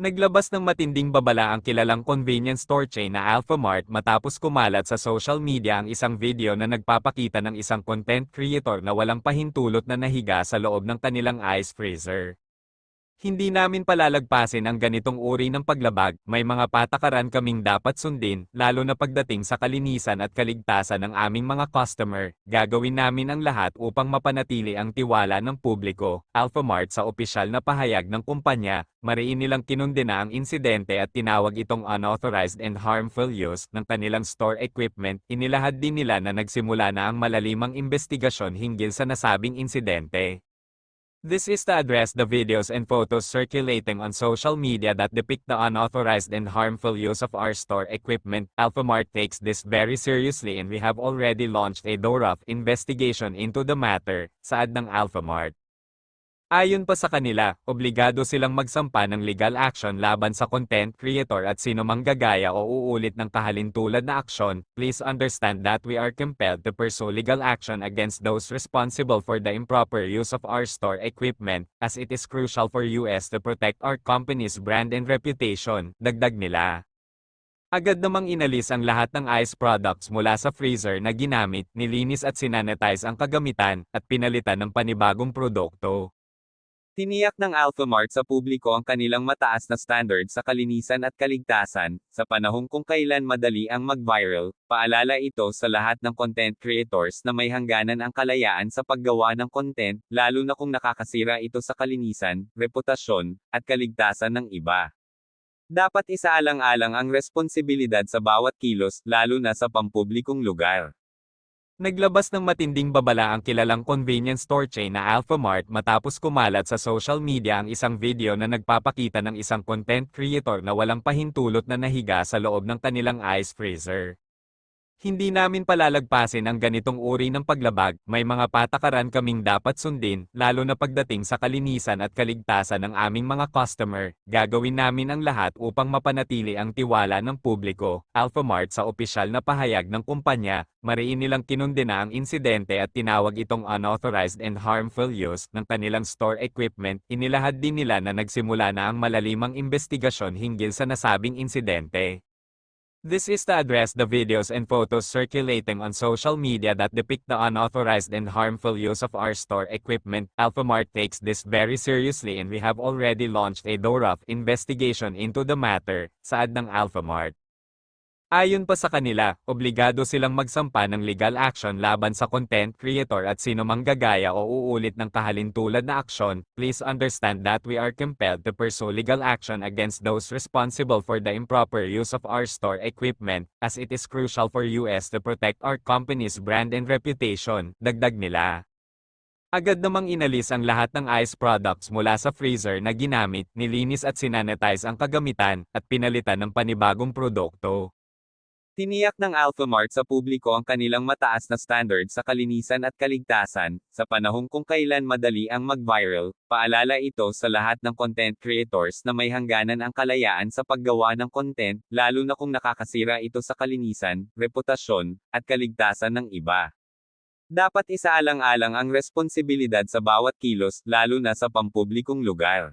Naglabas ng matinding babala ang kilalang convenience store chain na Alphamart matapos kumalat sa social media ang isang video na nagpapakita ng isang content creator na walang pahintulot na nahiga sa loob ng kanilang ice freezer. Hindi namin palalagpasin ang ganitong uri ng paglabag, may mga patakaran kaming dapat sundin, lalo na pagdating sa kalinisan at kaligtasan ng aming mga customer. Gagawin namin ang lahat upang mapanatili ang tiwala ng publiko. Alphamart sa opisyal na pahayag ng kumpanya, mariin nilang kinundina ang insidente at tinawag itong unauthorized and harmful use ng kanilang store equipment. Inilahad din nila na nagsimula na ang malalimang investigasyon hinggil sa nasabing insidente. This is to address the videos and photos circulating on social media that depict the unauthorized and harmful use of our store equipment. Alphamart takes this very seriously and we have already launched a thorough investigation into the matter, saad ng Alphamart. Ayon pa sa kanila, obligado silang magsampa ng legal action laban sa content creator at sino mang gagaya o uulit ng kahalintulad na aksyon. Please understand that we are compelled to pursue legal action against those responsible for the improper use of our store equipment, as it is crucial for US to protect our company's brand and reputation, dagdag nila. Agad namang inalis ang lahat ng ice products mula sa freezer na ginamit, nilinis at sinanitize ang kagamitan, at pinalitan ng panibagong produkto. Tiniyak ng Alphamart sa publiko ang kanilang mataas na standard sa kalinisan at kaligtasan, sa panahong kung kailan madali ang mag-viral, paalala ito sa lahat ng content creators na may hangganan ang kalayaan sa paggawa ng content, lalo na kung nakakasira ito sa kalinisan, reputasyon, at kaligtasan ng iba. Dapat isaalang-alang ang responsibilidad sa bawat kilos, lalo na sa pampublikong lugar. Naglabas ng matinding babala ang kilalang convenience store chain na Alphamart matapos kumalat sa social media ang isang video na nagpapakita ng isang content creator na walang pahintulot na nahiga sa loob ng kanilang ice freezer. Hindi namin palalagpasin ang ganitong uri ng paglabag, may mga patakaran kaming dapat sundin, lalo na pagdating sa kalinisan at kaligtasan ng aming mga customer. Gagawin namin ang lahat upang mapanatili ang tiwala ng publiko. Alphamart sa opisyal na pahayag ng kumpanya, mariin nilang kinundina ang insidente at tinawag itong unauthorized and harmful use ng kanilang store equipment. Inilahad din nila na nagsimula na ang malalimang investigasyon hinggil sa nasabing insidente. This is to address the videos and photos circulating on social media that depict the unauthorized and harmful use of our store equipment. Alphamart takes this very seriously and we have already launched a thorough investigation into the matter, saad ng Alphamart. Ayon pa sa kanila, obligado silang magsampa ng legal action laban sa content creator at sino mang gagaya o uulit ng kahalintulad na aksyon. Please understand that we are compelled to pursue legal action against those responsible for the improper use of our store equipment, as it is crucial for US to protect our company's brand and reputation, dagdag nila. Agad namang inalis ang lahat ng ice products mula sa freezer na ginamit, nilinis at sinanitize ang kagamitan, at pinalitan ng panibagong produkto. Tiniyak ng Alphamart sa publiko ang kanilang mataas na standard sa kalinisan at kaligtasan, sa panahong kung kailan madali ang mag-viral, paalala ito sa lahat ng content creators na may hangganan ang kalayaan sa paggawa ng content, lalo na kung nakakasira ito sa kalinisan, reputasyon, at kaligtasan ng iba. Dapat isaalang-alang ang responsibilidad sa bawat kilos, lalo na sa pampublikong lugar.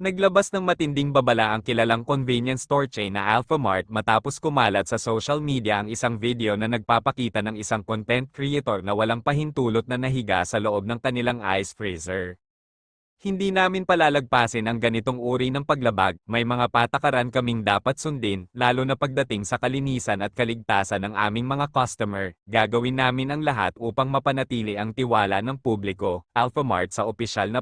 Naglabas ng matinding babala ang kilalang convenience store chain na Alphamart matapos kumalat sa social media ang isang video na nagpapakita ng isang content creator na walang pahintulot na nahiga sa loob ng kanilang ice freezer. Hindi namin palalagpasin ang ganitong uri ng paglabag, may mga patakaran kaming dapat sundin, lalo na pagdating sa kalinisan at kaligtasan ng aming mga customer. Gagawin namin ang lahat upang mapanatili ang tiwala ng publiko. Alphamart sa opisyal na